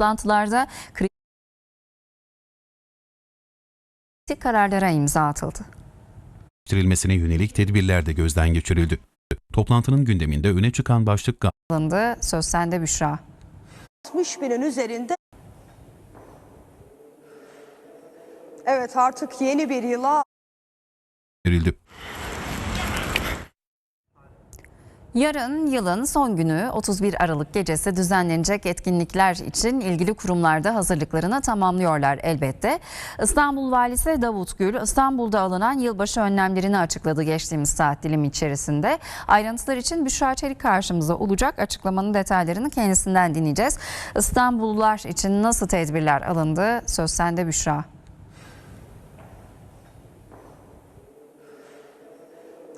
Toplantılarda kritik kararlara imza atıldı. geliştirilmesine yönelik tedbirler de gözden geçirildi. Toplantının gündeminde öne çıkan başlık Alındı. Söz sende Büşra. 60 binin üzerinde. Evet artık yeni bir yıla verildi. Yarın yılın son günü 31 Aralık gecesi düzenlenecek etkinlikler için ilgili kurumlarda hazırlıklarını tamamlıyorlar elbette. İstanbul Valisi Davut Gül İstanbul'da alınan yılbaşı önlemlerini açıkladı geçtiğimiz saat dilimi içerisinde. Ayrıntılar için Büşra Çelik karşımıza olacak. Açıklamanın detaylarını kendisinden dinleyeceğiz. İstanbullular için nasıl tedbirler alındı? Söz sende Büşra.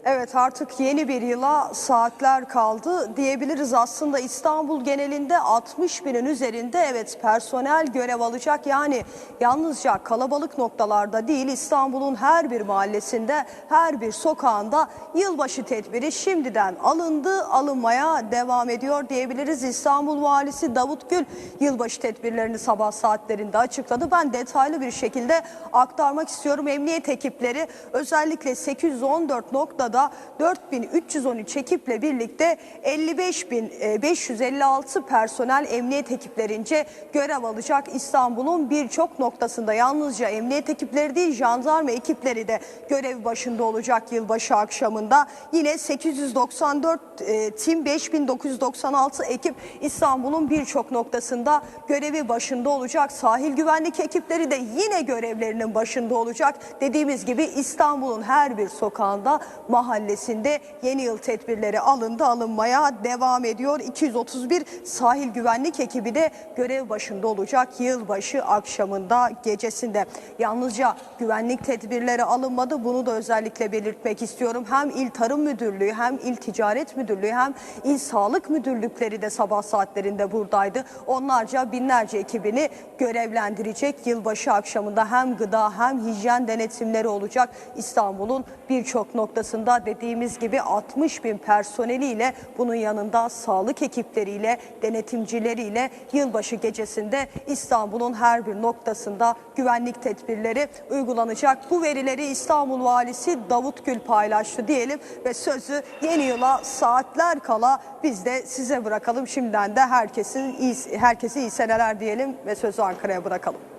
Evet artık yeni bir yıla saatler kaldı diyebiliriz. Aslında İstanbul genelinde 60 binin üzerinde evet personel görev alacak. Yani yalnızca kalabalık noktalarda değil İstanbul'un her bir mahallesinde her bir sokağında yılbaşı tedbiri şimdiden alındı alınmaya devam ediyor diyebiliriz. İstanbul Valisi Davut Gül yılbaşı tedbirlerini sabah saatlerinde açıkladı. Ben detaylı bir şekilde aktarmak istiyorum. Emniyet ekipleri özellikle 814 noktada 4313 ekiple birlikte 55.556 personel emniyet ekiplerince görev alacak İstanbul'un birçok noktasında. Yalnızca emniyet ekipleri değil jandarma ekipleri de görev başında olacak yılbaşı akşamında. Yine 894 e, tim 5996 ekip İstanbul'un birçok noktasında görevi başında olacak. Sahil güvenlik ekipleri de yine görevlerinin başında olacak. Dediğimiz gibi İstanbul'un her bir sokağında mahallesinde yeni yıl tedbirleri alındı alınmaya devam ediyor. 231 sahil güvenlik ekibi de görev başında olacak yılbaşı akşamında gecesinde. Yalnızca güvenlik tedbirleri alınmadı bunu da özellikle belirtmek istiyorum. Hem İl Tarım Müdürlüğü hem İl Ticaret Müdürlüğü hem İl Sağlık Müdürlükleri de sabah saatlerinde buradaydı. Onlarca binlerce ekibini görevlendirecek yılbaşı akşamında hem gıda hem hijyen denetimleri olacak. İstanbul'un birçok noktasında dediğimiz gibi 60 bin personeliyle bunun yanında sağlık ekipleriyle denetimcileriyle yılbaşı gecesinde İstanbul'un her bir noktasında güvenlik tedbirleri uygulanacak. Bu verileri İstanbul Valisi Davut Gül paylaştı diyelim ve sözü yeni yıla saatler kala biz de size bırakalım. Şimdiden de herkesin iyi, herkese iyi seneler diyelim ve sözü Ankara'ya bırakalım.